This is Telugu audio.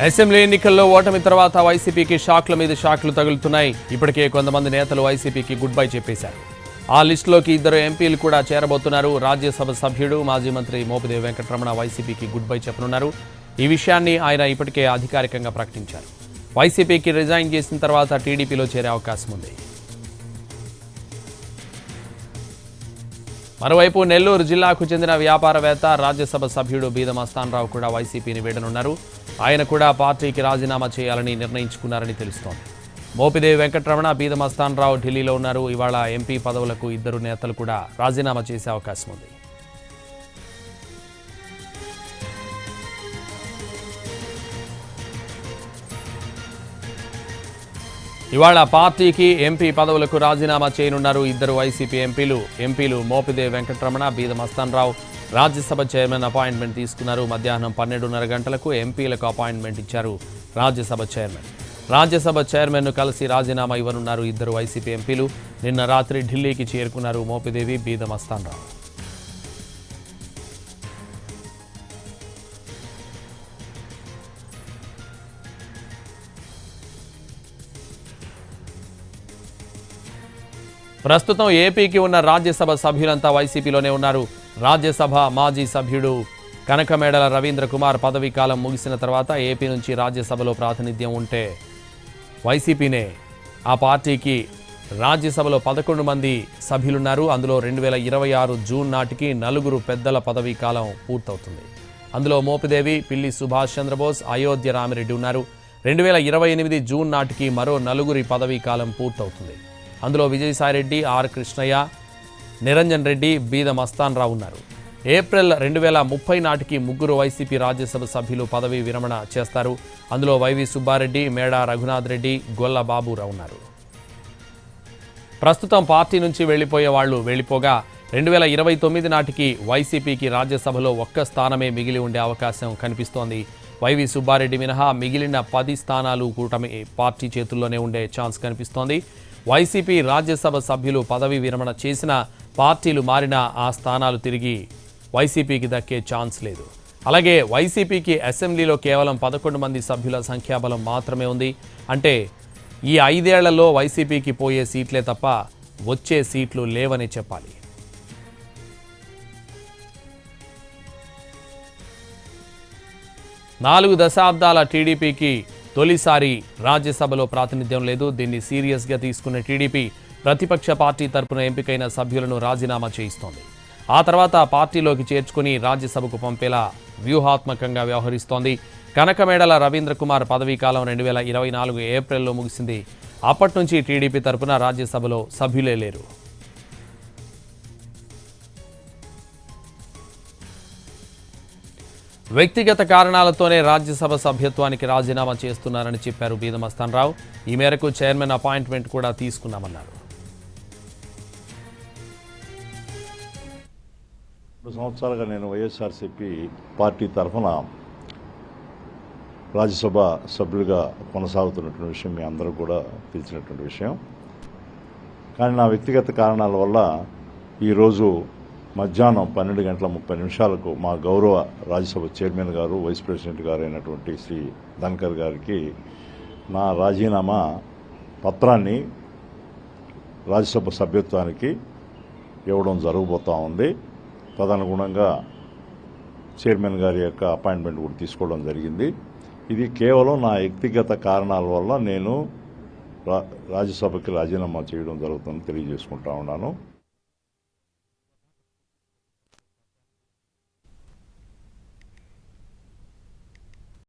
అసెంబ్లీ ఎన్నికల్లో ఓటమి తర్వాత వైసీపీకి షాక్ల మీద షాక్లు తగులుతున్నాయి. ఇప్పటికే కొంతమంది నేతలు వైసీపీకి గుడ్ బై చెప్పేశారు. ఆ లిస్టులోకి ఇద్దరు ఎంపీలు కూడా చేరబోతున్నారు. రాజ్యసభ సభ్యుడు మాజీ మంత్రి మోపిదేవి వెంకటరమణ వైసీపీకి గుడ్ బై చెప్పనున్నారు. ఈ విషయాన్ని ఆయన ఇప్పటికే అధికారికంగా ప్రకటించారు. వైసీపీకి రిజైన్ చేసిన తర్వాత టీడీపీలో చేరే అవకాశం ఉంది. మరోవైపు నెల్లూరు జిల్లాకు చెందిన వ్యాపారవేత్త రాజ్యసభ సభ్యుడు బీదం అస్తాన్రావు కూడా వైసీపీని వేడనున్నారు ఆయన కూడా పార్టీకి రాజీనామా చేయాలని నిర్ణయించుకున్నారని తెలుస్తోంది. మోపిదేవి వెంకటరమణ బీదం అస్తాన్రావు ఢిల్లీలో ఉన్నారు. ఇవాళ ఎంపీ పదవులకు ఇద్దరు నేతలు కూడా రాజీనామా చేసే అవకాశం ఉంది. ఇవాళ పార్టీకి ఎంపీ పదవులకు రాజీనామా చేయనున్నారు ఇద్దరు వైసీపీ ఎంపీలు. ఎంపీలు మోపిదేవి వెంకటరమణ బీద అస్తాన్రావు రాజ్యసభ చైర్మన్ అపాయింట్మెంట్ తీసుకున్నారు. మధ్యాహ్నం పన్నెండున్నర గంటలకు ఎంపీలకు అపాయింట్మెంట్ ఇచ్చారు రాజ్యసభ చైర్మన్. రాజ్యసభ చైర్మన్ను కలిసి రాజీనామా ఇవ్వనున్నారు ఇద్దరు వైసీపీ ఎంపీలు. నిన్న రాత్రి ఢిల్లీకి చేరుకున్నారు మోపిదేవి బీద రావు ప్రస్తుతం ఏపీకి ఉన్న రాజ్యసభ సభ్యులంతా వైసీపీలోనే ఉన్నారు. రాజ్యసభ మాజీ సభ్యుడు కనకమేడల రవీంద్ర కుమార్ పదవీ కాలం ముగిసిన తర్వాత ఏపీ నుంచి రాజ్యసభలో ప్రాతినిధ్యం ఉంటే వైసీపీనే ఆ పార్టీకి రాజ్యసభలో పదకొండు మంది సభ్యులున్నారు. అందులో రెండు వేల ఇరవై ఆరు జూన్ నాటికి నలుగురు పెద్దల పదవీ కాలం పూర్తవుతుంది. అందులో మోపిదేవి పిల్లి సుభాష్ చంద్రబోస్ అయోధ్య రామిరెడ్డి ఉన్నారు. రెండు వేల ఇరవై ఎనిమిది జూన్ నాటికి మరో నలుగురి పదవీ కాలం పూర్తవుతుంది. అందులో విజయసాయిరెడ్డి ఆర్ కృష్ణయ్య నిరంజన్ రెడ్డి బీద మస్తాన్ రావు ఉన్నారు. ఏప్రిల్ రెండు వేల ముప్పై నాటికి ముగ్గురు వైసీపీ రాజ్యసభ సభ్యులు పదవీ విరమణ చేస్తారు. అందులో వైవి సుబ్బారెడ్డి మేడా రఘునాథ్ రెడ్డి గొల్ల బాబురావు ఉన్నారు. ప్రస్తుతం పార్టీ నుంచి వెళ్ళిపోయే వాళ్ళు వెళ్ళిపోగా రెండు వేల ఇరవై తొమ్మిది నాటికి వైసీపీకి రాజ్యసభలో ఒక్క స్థానమే మిగిలి ఉండే అవకాశం కనిపిస్తోంది. వైవి సుబ్బారెడ్డి మినహా మిగిలిన పది స్థానాలు కూటమి పార్టీ చేతుల్లోనే ఉండే ఛాన్స్ కనిపిస్తోంది. వైసీపీ రాజ్యసభ సభ్యులు పదవి విరమణ చేసిన పార్టీలు మారినా ఆ స్థానాలు తిరిగి వైసీపీకి దక్కే ఛాన్స్ లేదు. అలాగే వైసీపీకి అసెంబ్లీలో కేవలం పదకొండు మంది సభ్యుల సంఖ్యాబలం మాత్రమే ఉంది. అంటే ఈ ఐదేళ్ళలో వైసీపీకి పోయే సీట్లే తప్ప వచ్చే సీట్లు లేవని చెప్పాలి. నాలుగు దశాబ్దాల టీడీపీకి తొలిసారి రాజ్యసభలో ప్రాతినిధ్యం లేదు. దీన్ని సీరియస్గా తీసుకున్న టీడీపీ ప్రతిపక్ష పార్టీ తరపున ఎంపికైన సభ్యులను రాజీనామా చేయిస్తోంది. ఆ తర్వాత పార్టీలోకి చేర్చుకుని రాజ్యసభకు పంపేలా వ్యూహాత్మకంగా వ్యవహరిస్తోంది. కనకమేడల రవీంద్ర కుమార్ పదవీ కాలం రెండు వేల ఇరవై నాలుగు ఏప్రిల్లో ముగిసింది. అప్పటి నుంచి టీడీపీ తరపున రాజ్యసభలో సభ్యులే లేరు. వ్యక్తిగత కారణాలతోనే రాజ్యసభ సభ్యత్వానికి రాజీనామా చేస్తున్నారని చెప్పారు బీదమస్తాన్ రావు ఈ మేరకు చైర్మన్ అపాయింట్మెంట్ కూడా తీసుకున్నామన్నారు. రెండు సంవత్సరాలుగా నేను వైఎస్ఆర్సీపీ పార్టీ తరఫున రాజ్యసభ సభ్యుడిగా కొనసాగుతున్నటువంటి విషయం మీ అందరూ కూడా తెలిసినటువంటి విషయం. కానీ నా వ్యక్తిగత కారణాల వల్ల ఈరోజు మధ్యాహ్నం పన్నెండు గంటల ముప్పై నిమిషాలకు మా గౌరవ రాజ్యసభ చైర్మన్ గారు వైస్ ప్రెసిడెంట్ గారు అయినటువంటి శ్రీ ధన్కర్ గారికి నా రాజీనామా పత్రాన్ని రాజ్యసభ సభ్యత్వానికి ఇవ్వడం జరగబోతూ ఉంది. తదనుగుణంగా చైర్మన్ గారి యొక్క అపాయింట్మెంట్ కూడా తీసుకోవడం జరిగింది. ఇది కేవలం నా వ్యక్తిగత కారణాల వల్ల నేను రా రాజ్యసభకి రాజీనామా చేయడం జరుగుతుందని తెలియజేసుకుంటా ఉన్నాను.